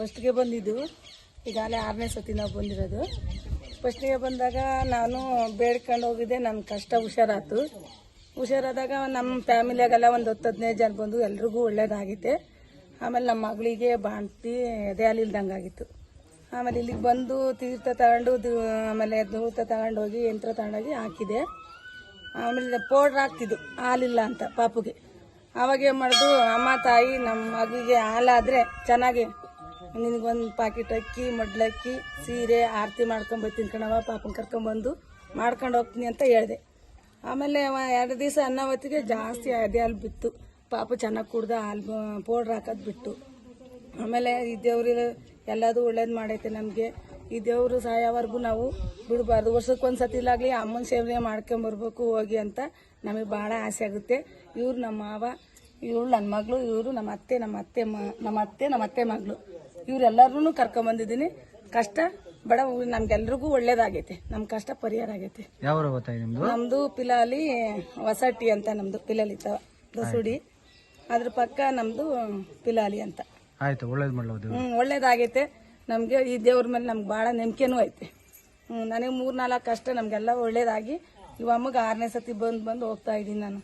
ಫಸ್ಟ್ಗೆ ಬಂದಿದ್ದು. ಈಗಾಗಲೇ ಆರನೇ ಸತಿ ನಾವು ಬಂದಿರೋದು. ಫಸ್ಟ್ಗೆ ಬಂದಾಗ ನಾನು ಬೇಡ್ಕೊಂಡು ಹೋಗಿದ್ದೆ. ನನ್ನ ಕಷ್ಟ ಹುಷಾರಾಯ್ತು. ಹುಷಾರಾದಾಗ ನಮ್ಮ ಫ್ಯಾಮಿಲಿಯಾಗೆಲ್ಲ ಒಂದು ಹತ್ತು ಹದಿನೈದು ಜನ ಬಂದು ಎಲ್ರಿಗೂ ಒಳ್ಳೇದಾಗಿತ್ತೆ. ಆಮೇಲೆ ನಮ್ಮ ಮಗಳಿಗೆ ಬಾಣ್ತಿ ಎದೆ ಹಾಲಿಲ್ದಂಗೆ ಆಗಿತ್ತು. ಆಮೇಲೆ ಇಲ್ಲಿಗೆ ಬಂದು ತೀರ್ಥ ತಗೊಂಡು ಆಮೇಲೆ ಧೂರ್ತ ತಗೊಂಡೋಗಿ ಯಂತ್ರ ತಗೊಂಡೋಗಿ ಹಾಕಿದೆ. ಆಮೇಲೆ ಪೌಡ್ರ್ ಹಾಕ್ತಿದ್ದು, ಹಾಲಿಲ್ಲ ಅಂತ ಪಾಪುಗೆ. ಅವಾಗ ಏನು ಮಾಡೋದು, ಅಮ್ಮ, ತಾಯಿ ನಮ್ಮ ಮಗುಗೆ ಹಾಲಾದರೆ ಚೆನ್ನಾಗಿ ನಿನಗೊಂದು ಪಾಕಿಟ್ ಅಕ್ಕಿ ಮೊಡ್ಲಕ್ಕಿ ಸೀರೆ, ಆರತಿ ಮಾಡ್ಕೊಂಡ್ ಬರ್ತೀನಿ ಕಣವ ಪಾಪನ್ ಕರ್ಕೊಂಬಂದು ಮಾಡ್ಕೊಂಡು ಹೋಗ್ತೀನಿ ಅಂತ ಹೇಳಿದೆ. ಆಮೇಲೆ ಎರಡು ದಿವಸ ಅನ್ನ ಹೊತ್ತಿಗೆ ಜಾಸ್ತಿ ಅದೇ ಹಾಲು ಬಿತ್ತು. ಪಾಪ ಚೆನ್ನಾಗಿ ಕುಡ್ದು ಹಾಲು ಪೌಡ್ರ್ ಹಾಕೋದು ಬಿಟ್ಟು. ಆಮೇಲೆ ಈ ದೇವ್ರಿ ಎಲ್ಲದೂ ಒಳ್ಳೇದು ಮಾಡೈತೆ ನಮಗೆ. ಈ ದೇವರು ಸಾಯೋವರೆಗೂ ನಾವು ಬಿಡಬಾರ್ದು. ವರ್ಷಕ್ಕೊಂದ್ಸತಿ ಇಲ್ಲಾಗಲಿ ಅಮ್ಮನ ಸೇವನೆ ಮಾಡ್ಕೊಂಬರ್ಬೇಕು ಹೋಗಿ ಅಂತ ನಮಗೆ ಭಾಳ ಆಸೆ ಆಗುತ್ತೆ. ಇವರು ನಮ್ಮ ಮಾವ, ಇವಳು ನನ್ನ ಮಗಳು, ಇವರು ನಮ್ಮ ಅತ್ತೆ ನಮ್ಮ ಅತ್ತೆ ಮ ನಮ್ಮ ಅತ್ತೆ ನಮ್ಮ ಅತ್ತೆ ಮಗಳು. ಇವರೆಲ್ಲರೂ ಕರ್ಕೊಂಬಂದಿದ್ದೀನಿ. ಕಷ್ಟ ಬಡ ನಮ್ಗೆಲ್ರಿಗೂ ಒಳ್ಳೇದಾಗೈತೆ. ನಮ್ಮ ಕಷ್ಟ ಪರಿಹಾರ ಆಗೈತಿ. ಯಾವ ನಿಮ್ದು? ನಮ್ದು ಪಿಲಾಲಿ ಹೊಸಟಿ ಅಂತ ನಮ್ದು ಪಿಲಾಲಿ ತ ದಸುಡಿ ಅದ್ರ ಪಕ್ಕ ನಮ್ದು ಪಿಲಾಲಿ ಅಂತ. ಆಯ್ತು ಒಳ್ಳೇದ್ ಮಾಡ್ಲೋದು ಹ್ಮ್ ಒಳ್ಳೇದಾಗೈತೆ. ನಮಗೆ ಈ ದೇವ್ರ ಮೇಲೆ ನಮ್ಗೆ ಬಹಳ ನಂಬಿಕೆನೂ ಐತೆ. ಹ್ಮ್ ನನಗೆ ಮೂರ್ನಾಲ್ಕು ಕಷ್ಟ ನಮಗೆಲ್ಲ ಒಳ್ಳೇದಾಗಿ ಇವ ಅಮ್ಮಗೆ ಆರನೇ ಸತಿ ಬಂದು ಬಂದು ಹೋಗ್ತಾ ಇದ್ದೀನಿ ನಾನು.